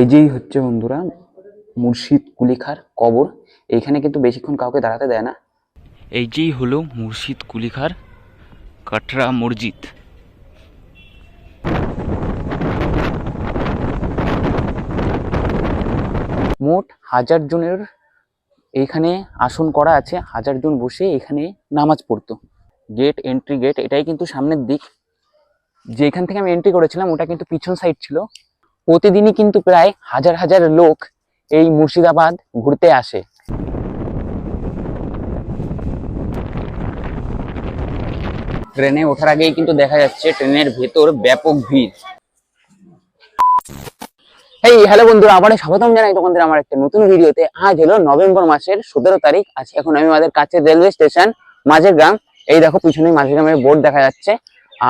এই যেই হচ্ছে বন্ধুরা মুর্শিদ কুলিখার কবর। এইখানে কিন্তু বেশিক্ষণ কাউকে দাঁড়াতে দেয় না। এই যেই হলো মুর্শিদ কুলিখার কাটরা মসজিদ। মোট হাজার জনের এইখানে আসন করা আছে। হাজার জন বসে এখানে নামাজ পড়তো। গেট এন্ট্রি গেট এটাই কিন্তু সামনের দিক। যেখান থেকে আমি এন্ট্রি করেছিলাম ওটা কিন্তু পিছন সাইড ছিল। প্রতিদিনই কিন্তু প্রায় হাজার হাজার লোক এই মুর্শিদাবাদ ঘুরতে আসে। ট্রেনে ওঠার আগেই কিন্তু দেখা যাচ্ছে ট্রেনের ভেতর ব্যাপক ভিড়। এই হ্যালো বন্ধুরা আবার স্বাগতম জানাই তোমাদের আমার একটা নতুন ভিডিওতে। আজ হলো নভেম্বর মাসের সতেরো তারিখ, আজ এখন আমি আমাদের কাছে রেলওয়ে স্টেশন মাঝের গ্রাম এই দেখো পিছনে মাঝের গ্রামের বোর্ড দেখা যাচ্ছে।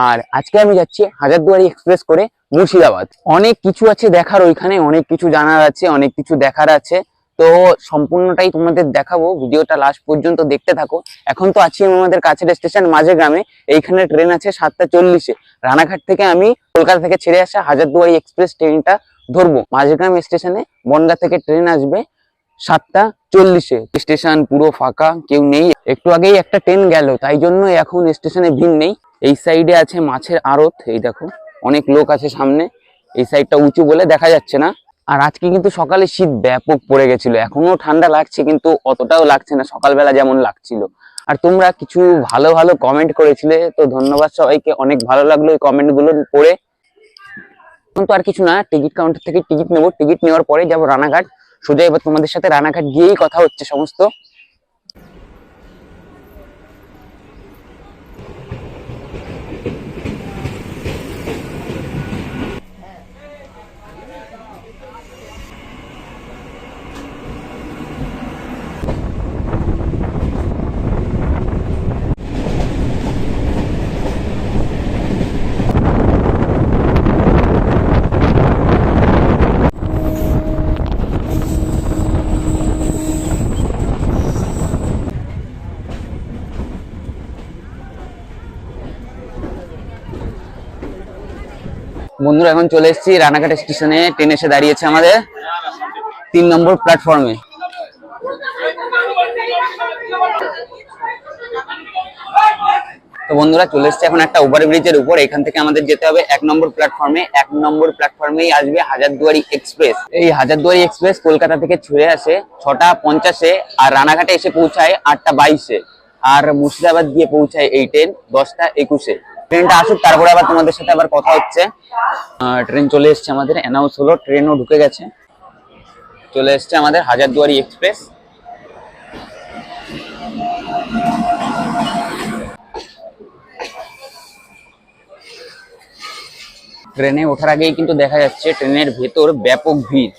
আর আজকে আমি যাচ্ছি হাজারদুয়ারি এক্সপ্রেস করে মুর্শিদাবাদ। অনেক কিছু আছে দেখার ওইখানে, অনেক কিছু জানার আছে, অনেক কিছু দেখার আছে। তো সম্পূর্ণটাই তোমাদের দেখাবো, ভিডিওটা লাস্ট পর্যন্ত দেখতে থাকো। এখন তো আছি আমাদের কাছের স্টেশন মাঝে গ্রামে। এইখানে ট্রেন আছে সাতটা চল্লিশে। রানাঘাট থেকে আমি কলকাতা থেকে ছেড়ে আসা হাজারদুয়ারি এক্সপ্রেস ট্রেনটা ধরবো। মাঝগ্রাম স্টেশনে বনগা থেকে ট্রেন আসবে সাতটা চল্লিশে। স্টেশন পুরো ফাঁকা, কেউ নেই। একটু আগেই একটা ট্রেন গেল, তাই জন্য এখন স্টেশনে ভিড় নেই। এই সাইডে আছে মাছের আড়ত, এই দেখো। অনেক লোক আছে সামনে, এই সাইডটা উঁচু বলে দেখা যাচ্ছে না। আর আজকে কিন্তু সকালে শীত ব্যাপক পড়ে গেছিল। এখনও ঠান্ডা লাগছে কিন্তু অতটাও লাগছে না, সকালবেলা যেমন লাগছিল। আর তোমরা কিছু ভালো ভালো কমেন্ট করেছিলে, তো ধন্যবাদ সবাইকে। অনেক ভালো লাগল এই কমেন্টগুলো পড়ে। এখন তো আর কিছু না টিকিট কাউন্টার থেকে টিকিট নেব। টিকিট নেওয়ার পরে যাব রানাঘাট। সোজা এবার তোমাদের সাথে রানাঘাট গিয়েই কথা হচ্ছে সমস্ত। বন্ধুরা, এখন চলে এসেছি রানাঘাট স্টেশনে। ট্রেন এসে দাঁড়িয়েছে আমাদের তিন নম্বর প্ল্যাটফর্মে তো বন্ধুরা, চলে এসেছে এখন একটা ওভার ব্রিজের উপর। এখান থেকে আমাদের যেতে হবে এক নম্বর প্ল্যাটফর্মে এক নম্বর প্ল্যাটফর্মেই আসবে হাজারদুয়ারি এক্সপ্রেস এই হাজারদুয়ারি এক্সপ্রেস কলকাতা থেকে ছুড়ে আসে ছটা পঞ্চাশে আর রানাঘাটে এসে পৌঁছায় আটটা বাইশে। আর মুর্শিদাবাদ গিয়ে পৌঁছায় এই ট্রেন দশটা একুশে। ট্রেনটা আসুক, তারপরে আবার তোমাদের সাথে আবার কথা হচ্ছে। ট্রেন চলে এসছে আমাদের অ্যানাউন্স হলো, ট্রেনও ঢুকে গেছে। চলে এসছে আমাদের হাজারদুয়ারি এক্সপ্রেস ট্রেনে ওঠার আগেই কিন্তু দেখা যাচ্ছে, ট্রেনের ভেতর ব্যাপক ভিড়।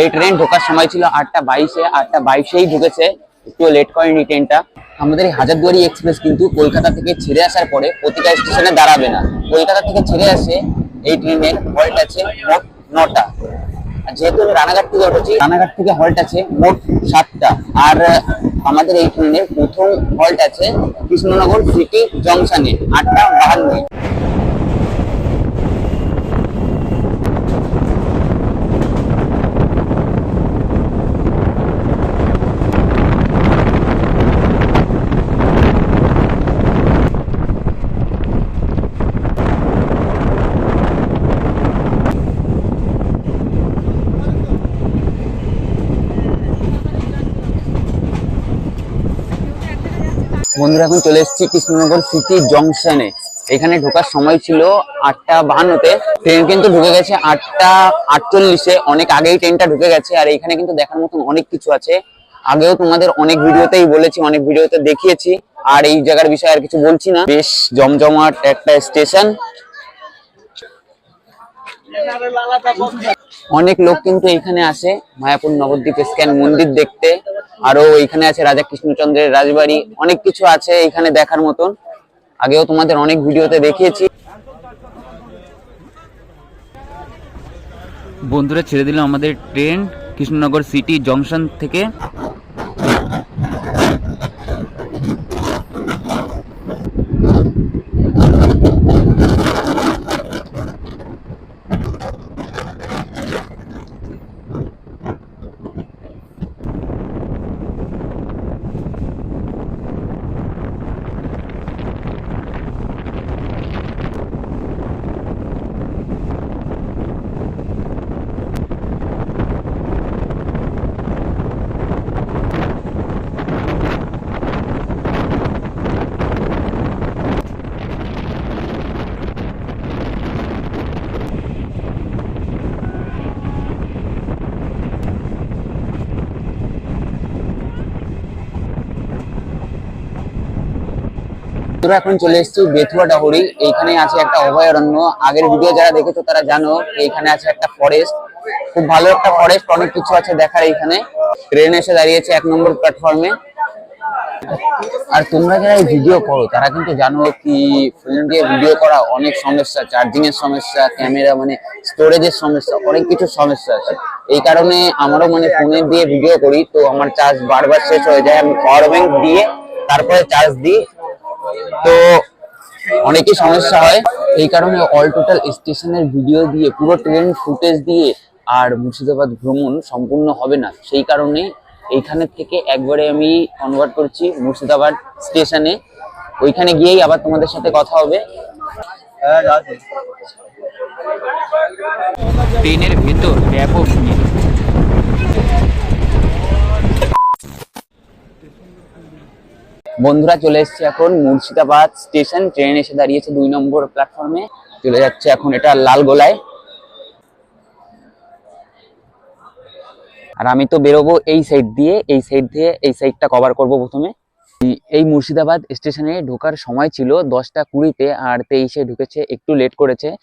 এই ট্রেন ঢোকার সময় ছিল আটটা বাইশে, আটটা বাইশেই ঢুকেছে। একটু লেট করেনি ট্রেনটা আমাদের এই হাজারদুয়ারি এক্সপ্রেস কিন্তু কলকাতা থেকে ছেড়ে আসার পরে প্রতিটা স্টেশনে দাঁড়াবে না। কলকাতা থেকে ছেড়ে আসে এই ট্রেনের হল্ট আছে মোট নটা। যেহেতু রানাঘাট থেকে উঠেছি, রানাঘাট থেকে হল্ট আছে মোট সাতটা। আর আমাদের এই ট্রেনের প্রথম হল্ট আছে কৃষ্ণনগর সিটি জংশনে আটটা বাহান্ন। বন্ধুরা, এখন চলে এসেছি কৃষ্ণনগর সিটি জংশনে এখানে ঢোকার সময় ছিল আটটা বাহান্নতে। ট্রেন কিন্তু ঢুকে গেছে আটটা আটচল্লিশে। অনেক আগেই ট্রেনটা ঢুকে গেছে, আর এখানে কিন্তু দেখার মতন অনেক কিছু আছে। আগেও তোমাদের অনেক ভিডিওতেই বলেছি, অনেক ভিডিওতে দেখিয়েছি। আর এই জায়গার বিষয়ে আর কিছু বলছি না। বেশ জমজমাট একটা স্টেশন অনেক লোক কিন্তু এখানে আসে, মায়াপুর নবদ্বীপ স্ক্যান মন্দির দেখতে। আরও এখানে আছে রাজা কৃষ্ণচন্দ্রের রাজবাড়ি। অনেক কিছু আছে এখানে দেখার মতন। আগেও তোমাদের অনেক ভিডিওতে দেখিয়েছি। বন্ধুরা, ছেড়ে দিলাম আমাদের ট্রেন, কৃষ্ণনগর সিটি জংশন থেকে। তোরা এখন চলে এসেছি বেথুয়া ডাহুরি। এইখানে আছে একটা অভয়ারণ্য। আগের ভিডিও যারা দেখেছ তারা জানো, এইখানে আছে একটা ফরেস্ট খুব ভালো একটা ফরেস্ট অনেক কিছু আছে দেখার এইখানে। ট্রেন এসে দাঁড়িয়েছে এক নম্বর প্ল্যাটফর্মে আর তোমরা যারা এই ভিডিও করো, তারা কিন্তু জানো কি ফোন দিয়ে ভিডিও করা অনেক সমস্যা। চার্জিং এর সমস্যা ক্যামেরা মানে স্টোরেজের সমস্যা, অনেক কিছু সমস্যা আছে। এই কারণে আমারও মানে ফোনে দিয়ে ভিডিও করি। তো আমার চার্জ বারবার শেষ হয়ে যায়। আমি পাওয়ার ব্যাংক দিয়ে তারপরে চার্জ দিই। তো অনেকই সমস্যা হয়। এই কারণে অল টোটাল স্টেশনের ভিডিও দিয়ে পুরো ট্রেন ফুটেজ দিয়ে আর মুর্শিদাবাদ ভ্রমণ সম্পূর্ণ হবে না। সেই কারণে এইখানের থেকে একবারে আমি কনভার্ট করছি মুর্শিদাবাদ স্টেশনে ওইখানে গিয়েই আবার তোমাদের সাথে কথা হবে। ট্রেনের ভেতর ব্যাপক ভিড়। বন্ধুরা চলে এসেছে এখন মুর্শিদাবাদ স্টেশন, ট্রেন এসে দাঁড়িয়েছে দুই নম্বর প্ল্যাটফর্মে চলে যাচ্ছে এখন এটা লালগোলায়। আর আমি তো বেরোবো এই সাইড দিয়ে, এই সাইড দিয়ে, এই সাইডটা কভার করব প্রথমে। এই- মুর্শিদাবাদ স্টেশনে ঢোকার সময় ছিল দশটা কুড়িতে, আর তেইশে ঢুকেছে, একটু লেট করেছে।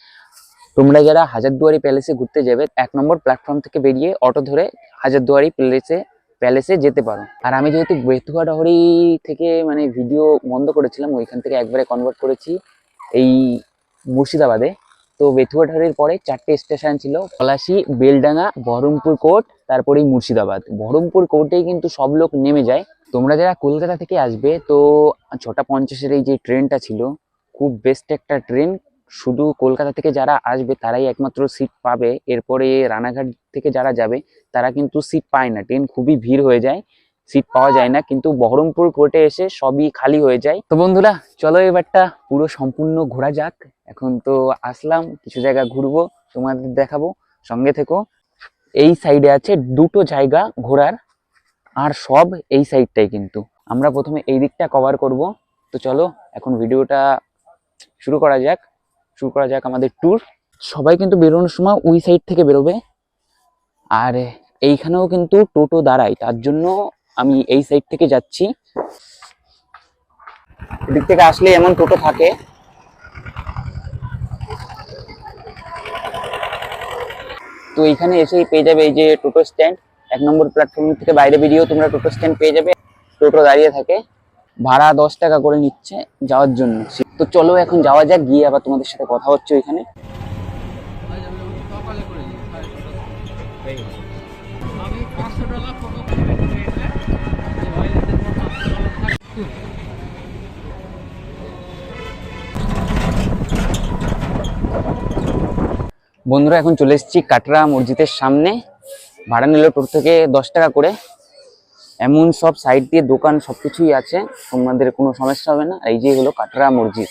তোমরা যারা হাজারদুয়ারি প্যালেসে ঘুরতে যাবে, এক নম্বর প্ল্যাটফর্ম থেকে বেরিয়ে অটো ধরে হাজারদুয়ারি প্যালেসে প্যালেসে যেতে পারো। আর আমি যেহেতু বেতুয়া ডহরি থেকে মানে ভিডিও বন্ধ করেছিলাম, ওইখান থেকে একবারে কনভার্ট করেছি এই মুর্শিদাবাদে। তো বেতুয়া ডহরির পরে চারটে স্টেশন ছিল, পলাশি, বেলডাঙ্গা, বহরমপুর কোর্ট তারপরেই মুর্শিদাবাদ। বহরমপুর কোর্টেই কিন্তু সব লোক নেমে যায়। তোমরা যারা কলকাতা থেকে আসবে, তো ছটা পঞ্চাশের এই যে ট্রেনটা ছিল, খুব বেস্ট একটা ট্রেন শুধু কলকাতা থেকে যারা আসবে, তারাই একমাত্র সিট পাবে। এরপরে রানাঘাট থেকে যারা যাবে, তারা কিন্তু সিট পায় না। ট্রেন খুবই ভিড় হয়ে যায় সিট পাওয়া যায় না। কিন্তু বহরমপুর কোর্টে এসে সবই খালি হয়ে যায়। তো বন্ধুরা, চলো এবারটা পুরো সম্পূর্ণ ঘোরা যাক। এখন তো আসলাম, কিছু জায়গা ঘুরবো, তোমাদের দেখাবো। সঙ্গে থেকো। এই সাইডে আছে দুটো জায়গা ঘোরার, আর সব এই সাইডটাই কিন্তু। আমরা প্রথমে এই দিকটা কভার করব। তো চলো, এখন ভিডিওটা শুরু করা যাক। শুরু করা যাক আমাদের ট্যুর সবাই কিন্তু বেরোনোর সময় ওই সাইড থেকে বেরোবে। আর এইখানেও কিন্তু টোটো দাঁড়ায়, তার জন্য আমি এই সাইড থেকে যাচ্ছি। এদিক থেকে আসলে এমন টোটো থাকে। তো এইখানে এসেই পেয়ে যাবে এই যে টোটো স্ট্যান্ড এক নম্বর প্ল্যাটফর্ম থেকে বাইরে বেরিয়েও তোমরা টোটো স্ট্যান্ড পেয়ে যাবে। টোটো দাঁড়িয়ে থাকে। ভাড়া দশ টাকা করে নিচ্ছে যাওয়ার জন্য। তো চলো এখন যাওয়া যাক, গিয়ে আবার তোমাদের সাথে কথা হচ্ছে ওইখানে। বন্ধুরা, এখন চলে এসেছি কাটরা মসজিদের সামনে। ভাড়া নিল টোটো থেকে দশ টাকা করে। এমন সব সাইড দিয়ে দোকান সবকিছুই আছে, তোমাদের কোনো সমস্যা হবে না। এই যে হলো কাটরা মসজিদ।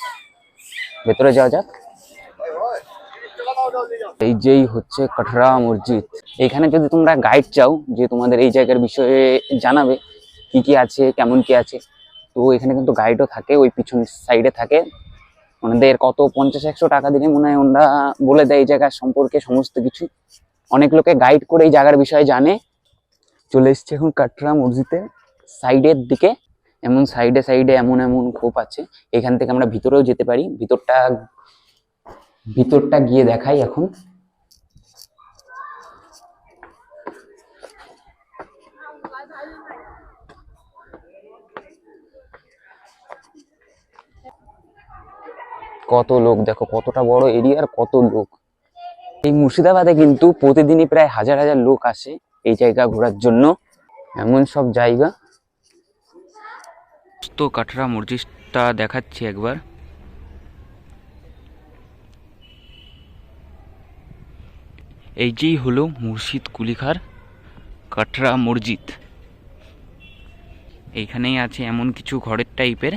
ভেতরে যাওয়া যাক। এই যেই হচ্ছে কাটরা মসজিদ। এখানে যদি তোমরা গাইড চাও যে তোমাদের এই জায়গার বিষয়ে জানাবে, কি কি আছে, কেমন কি আছে, তো এখানে কিন্তু গাইডও থাকে, ওই পিছন সাইডে থাকে। ওনাদের কত, পঞ্চাশ, একশো টাকা দিলে মনে হয় ওনারা বলে দেয় এই জায়গার সম্পর্কে সমস্ত কিছু। অনেক লোকে গাইড করে এই জায়গার বিষয়ে জানে। চলে এসছে এখন কাটরা মসজিদের সাইডের দিকে। এমন সাইডে সাইডে এমন এমন খোপ আছে। এখান থেকে আমরা ভিতরেও যেতে পারি। ভিতরটা ভিতরটা গিয়ে দেখাই এখন। কত লোক, দেখো কতটা বড় এরিয়ার কত লোক। এই মুর্শিদাবাদে কিন্তু প্রতিদিনই প্রায় হাজার হাজার লোক আসে। এই জায়গা ঘোরার জন্য। এমন সব জায়গা। তো কাটরা মসজিদটা দেখাচ্ছি একবার। এই যেই হলো মুর্শিদ কুলিখার কাটরা মসজিদ। এইখানেই আছে এমন কিছু ঘরের টাইপের।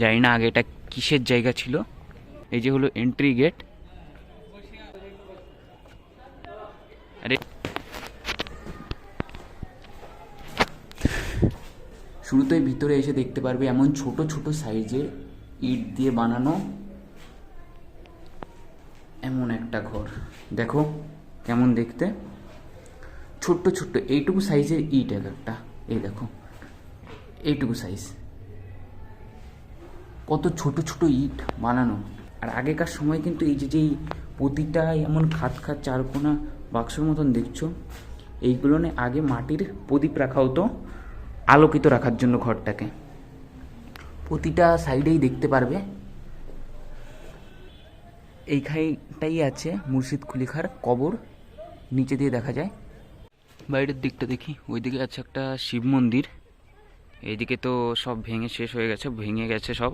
জানি না আগে এটা কিসের জায়গা ছিল। এই যে হলো এন্ট্রি গেট আরে শুরুতেই ভিতরে এসে দেখতে পারবে এমন ছোট ছোট সাইজের ইট দিয়ে বানানো এমন একটা ঘর। দেখো কেমন দেখতে। ছোট্ট ছোট্ট এইটুকু সাইজের ইট এক একটা। এই দেখো, এইটুকু সাইজ। কত ছোট ছোট ইট বানানো। আর আগেকার সময় কিন্তু এই যে যেই প্রতিটা এমন খাত খাত চারকোনা বাক্সর মতন দেখছ, এইগুলো আগে মাটির প্রদীপ রাখা হতো। আলোকিত রাখার জন্য ঘরটাকে। প্রতিটা সাইডেই দেখতে পারবে। এইখানটাই আছে মুর্শিদ কুলিখার কবর। নিচে দিয়ে দেখা যায়। বাইরের দিকটা দেখি। ওইদিকে আছে একটা শিব মন্দির। এইদিকে তো সব ভেঙে শেষ হয়ে গেছে, ভেঙে গেছে সব।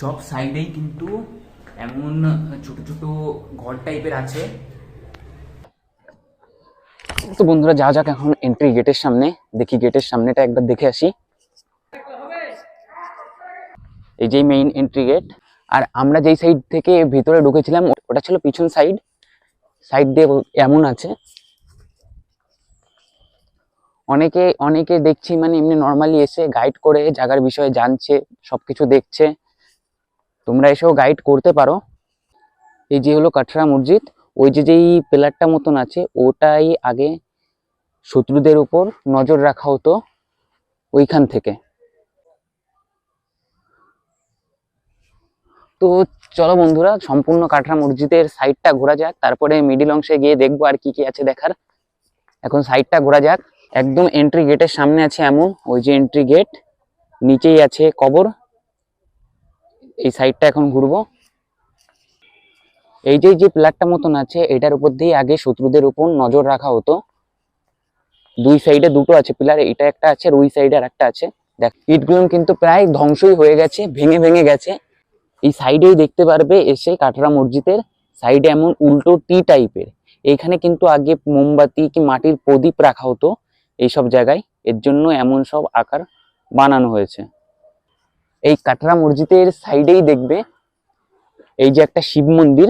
সব সাইডেই কিন্তু এমন ছোট ছোট ঘর টাইপের আছে। তো বন্ধুরা, যা যাক এখন এন্ট্রি গেটের সামনে, দেখি গেটের সামনেটা একবার দেখে আসি। এই যে মেইন এন্ট্রি গেট আর আমরা যেই সাইড থেকে ভিতরে ঢুকেছিলাম, ওটা ছিল পিছন সাইড সাইড দিয়ে এমন আছে। অনেকে অনেকে দেখছি মানে এমনি নর্মালি এসে গাইড করে, জায়গার বিষয়ে জানছে, সবকিছু দেখছে। তোমরা এসেও গাইড করতে পারো। এই যে হলো কাঠরা মসজিদ। ওই যে যেই পিলারটা মতন আছে, ওটাই আগে শত্রুদের উপর নজর রাখা হতো ওইখান থেকে। তো চলো বন্ধুরা, সম্পূর্ণ কাঠরা মসজিদের সাইডটা ঘোরা যাক, তারপরে মিডিল অংশে গিয়ে দেখব আর কি কি আছে দেখার। এখন সাইডটা ঘোরা যাক। একদম এন্ট্রি গেটের সামনে আছে এমন, ওই যে এন্ট্রি গেট নিচেই আছে কবর। এই সাইডটা এখন ঘুরবো। এই যে যে পিলারটা মতন আছে, এটার উপর দিয়ে আগে শত্রুদের উপর নজর রাখা হতো। দুই সাইডে দুটো আছে পিলার এটা একটা আছে আর ওই সাইডে আর একটা আছে। দেখ ইটগুলো কিন্তু প্রায় ধ্বংসই হয়ে গেছে, ভেঙে ভেঙে গেছে। এই সাইডেই দেখতে পারবে এসে কাঠরা মসজিদের সাইডে এমন উল্টো টি টাইপের এইখানে কিন্তু আগে মোমবাতি কি মাটির প্রদীপ রাখা হতো এইসব জায়গায়। এর জন্য এমন সব আকার বানানো হয়েছে। এই কাটরা মসজিদের সাইডেই দেখবে, এই যে একটা শিব মন্দির।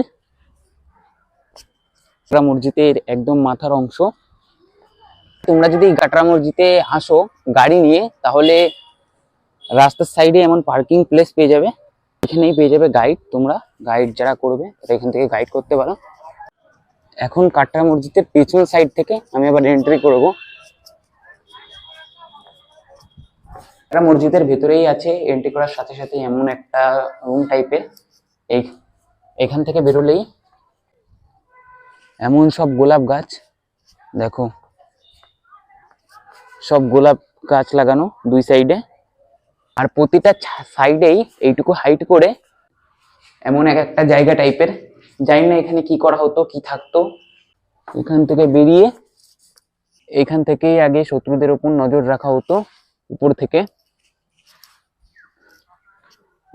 কাটরা মসজিদের একদম মাথার অংশ। তোমরা যদি কাটরা মসজিদে আসো গাড়ি নিয়ে, তাহলে রাস্তার সাইডে এমন পার্কিং প্লেস পেয়ে যাবে। এখানেই পেয়ে যাবে গাইড তোমরা গাইড যারা করবে, তারা এখান থেকে গাইড করতে পারো। এখন কাটরা মসজিদের পেছন সাইড থেকে আমি আবার এন্ট্রি করব। কাটরা মসজিদের ভেতরেই আছে। এন্ট্রি করার সাথে সাথে এমন একটা রুম টাইপের এই এখান থেকে বেরোলেই এমন সব গোলাপ গাছ, দেখো। সব গোলাপ গাছ লাগানো দুই সাইডে আর প্রতিটা সাইডেই এইটুকু হাইট করে এমন এক একটা জায়গা টাইপের জানি না এখানে কি করা হতো, কি থাকতো। এখান থেকে বেরিয়ে এখান থেকেই আগে শত্রুদের উপর নজর রাখা হতো, উপর থেকে।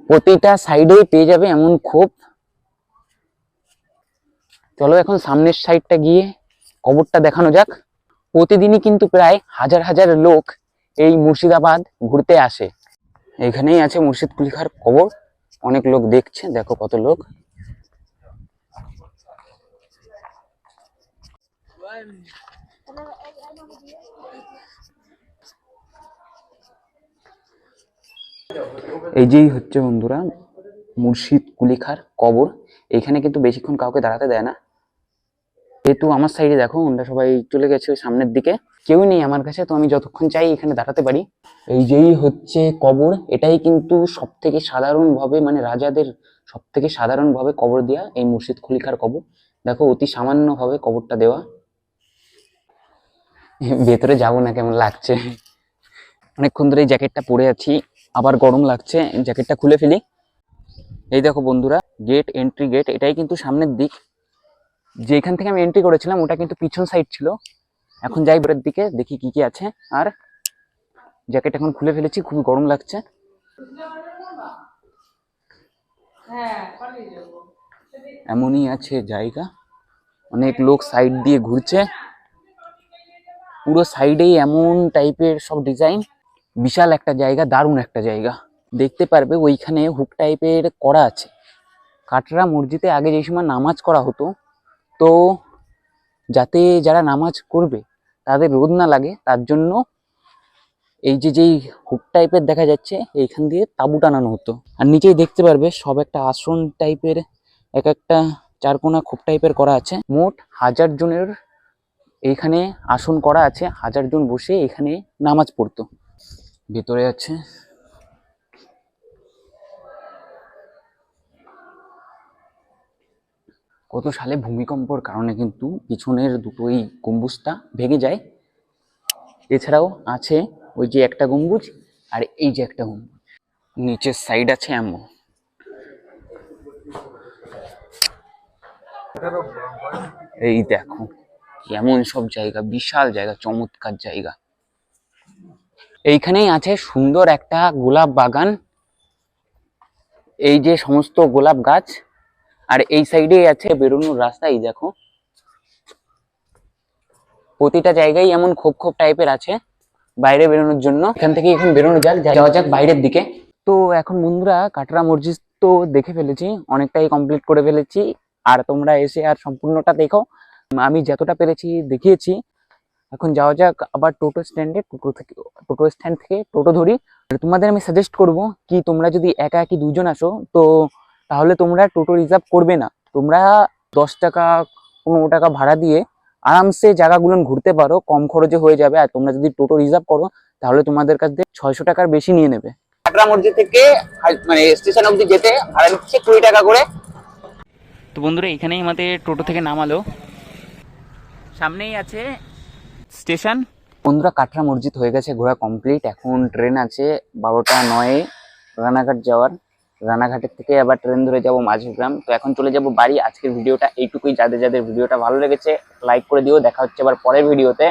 প্রতিটা সাইডেই পেয়ে যাবে এমন খোপ চলো এখন সামনের সাইডটা গিয়ে কবরটা দেখানো যাক। প্রতিদিনই কিন্তু প্রায় হাজার হাজার লোক এই মুর্শিদাবাদ ঘুরতে আসে। এখানেই আছে মুর্শিদ কুলিখার কবর। অনেক লোক দেখছে, দেখো কত লোক। এই যেই হচ্ছে বন্ধুরা মুর্শিদ কুলিখার কবর। এখানে কিন্তু বেশিক্ষণ কাউকে দাঁড়াতে দেয় না। যেহেতু আমার সাইডে দেখো ওনারা সবাই চলে গেছে ওই সামনের দিকে। কেউ নেই আমার কাছে, তো আমি যতক্ষণ চাই এখানে দাঁড়াতে পারি। এই যেই হচ্ছে কবর, এটাই কিন্তু সব থেকে সাধারণভাবে মানে রাজাদের সব থেকে সাধারণভাবে কবর দেওয়া এই মুর্শিদ কুলিখার কবর। দেখো, অতি সামান্যভাবে কবরটা দেওয়া। ভেতরে যাব না, কেমন লাগছে। অনেকক্ষণ ধরে এই জ্যাকেটটা পরে আছি, আবার গরম লাগছে, জ্যাকেটটা খুলে ফেলি। এই দেখো বন্ধুরা গেট এন্ট্রি গেট এটাই কিন্তু সামনের দিক। যেখান থেকে আমি এন্ট্রি করেছিলাম, ওটা কিন্তু পিছন সাইড ছিল। এখন যাই বেরের দিকে, দেখি কি কি আছে। আর জ্যাকেট এখন খুলে ফেলেছি, খুবই গরম লাগছে। এমনই আছে জায়গা। অনেক লোক সাইড দিয়ে ঘুরছে। পুরো সাইডেই এমন টাইপের সব ডিজাইন বিশাল একটা জায়গা, দারুণ একটা জায়গা। দেখতে পারবে, ওইখানে হুক টাইপের করা আছে। কাটরা মসজিদে আগে যে সময় নামাজ করা হতো তো যাতে যারা নামাজ করবে, তাদের রোদ না লাগে, তার জন্য এই যে যেই হুক টাইপের দেখা যাচ্ছে, এইখান দিয়ে তাঁবু টানানো হতো। আর নিচেই দেখতে পারবে, সব একটা আসন টাইপের এক একটা চারকোনা খোপ টাইপের করা আছে। মোট হাজার জনের এইখানে আসন করা আছে, হাজার জন বসে এখানে নামাজ পড়তো। ভেতরে আছে কত সালে ভূমিকম্পর কারণে কিন্তু পিছনের দুটোই গম্বুজটা ভেঙে যায়। এছাড়াও আছে ওই যে একটা গম্বুজ আর এই যে একটা গম্বুজ। নিচের সাইড আছে এমন এই দেখো, কেমন সব জায়গা, বিশাল জায়গা, চমৎকার জায়গা। এইখানেই আছে সুন্দর একটা গোলাপ বাগান। এই যে সমস্ত গোলাপ গাছ আর এই সাইডে আছে বেরোনোর রাস্তা, এই দেখো। প্রতিটা জায়গায় এমন খোপ খোপ টাইপের আছে বাইরে বেরোনোর জন্য। এখান থেকে এখন বেরোনো যাক, যাওয়া যাক বাইরের দিকে। তো এখন বন্ধুরা কাটরা মসজিদ তো দেখে ফেলেছি, অনেকটাই কমপ্লিট করে ফেলেছি। আর তোমরা এসে আর সম্পূর্ণটা দেখো। আমি যতটা পেরেছি দেখিয়েছি। এখন যাওয়া যাক আবার টোটো স্ট্যান্ডে টোটো থেকে, টোটো স্ট্যান্ড থেকে টোটো ধরি। তোমাদের আমি সাজেস্ট করব কি তোমরা যদি একা একই দুজন আসো, তো তাহলে তোমরা টোটো রিজার্ভ করবে না। তোমরা দশ টাকা পনেরো টাকা ভাড়া দিয়ে আরামসে জায়গাগুলো ঘুরতে পারো কম খরচে হয়ে যাবে। আর তোমরা যদি টোটো রিজার্ভ করো তাহলে তোমাদের কাছ থেকে ছয়শো টাকার বেশি নিয়ে নেবে। কাটরা মসজিদ থেকে মানে স্টেশন অবধি যেতে ভাড়া নিচ্ছে কুড়ি টাকা করে। তো বন্ধুরা এখানেই আমাদের টোটো থেকে নামালো। সামনেই আছে স্টেশন। বন্ধুরা কাটরা মসজিদ হয়ে গেছে ঘোরা কমপ্লিট এখন ট্রেন আছে বারোটা নয়ে রানাঘাট যাওয়ার। রানাঘাটের থেকে আবার ট্রেন ধরে যাব মাঝগ্রাম। তো এখন চলে যাব বাড়ি। আজকের ভিডিওটা এইটুকুই। যাদের যাদের ভিডিওটা ভালো লেগেছে লাইক করে দিও। দেখা হচ্ছে আবার পরের ভিডিওতে।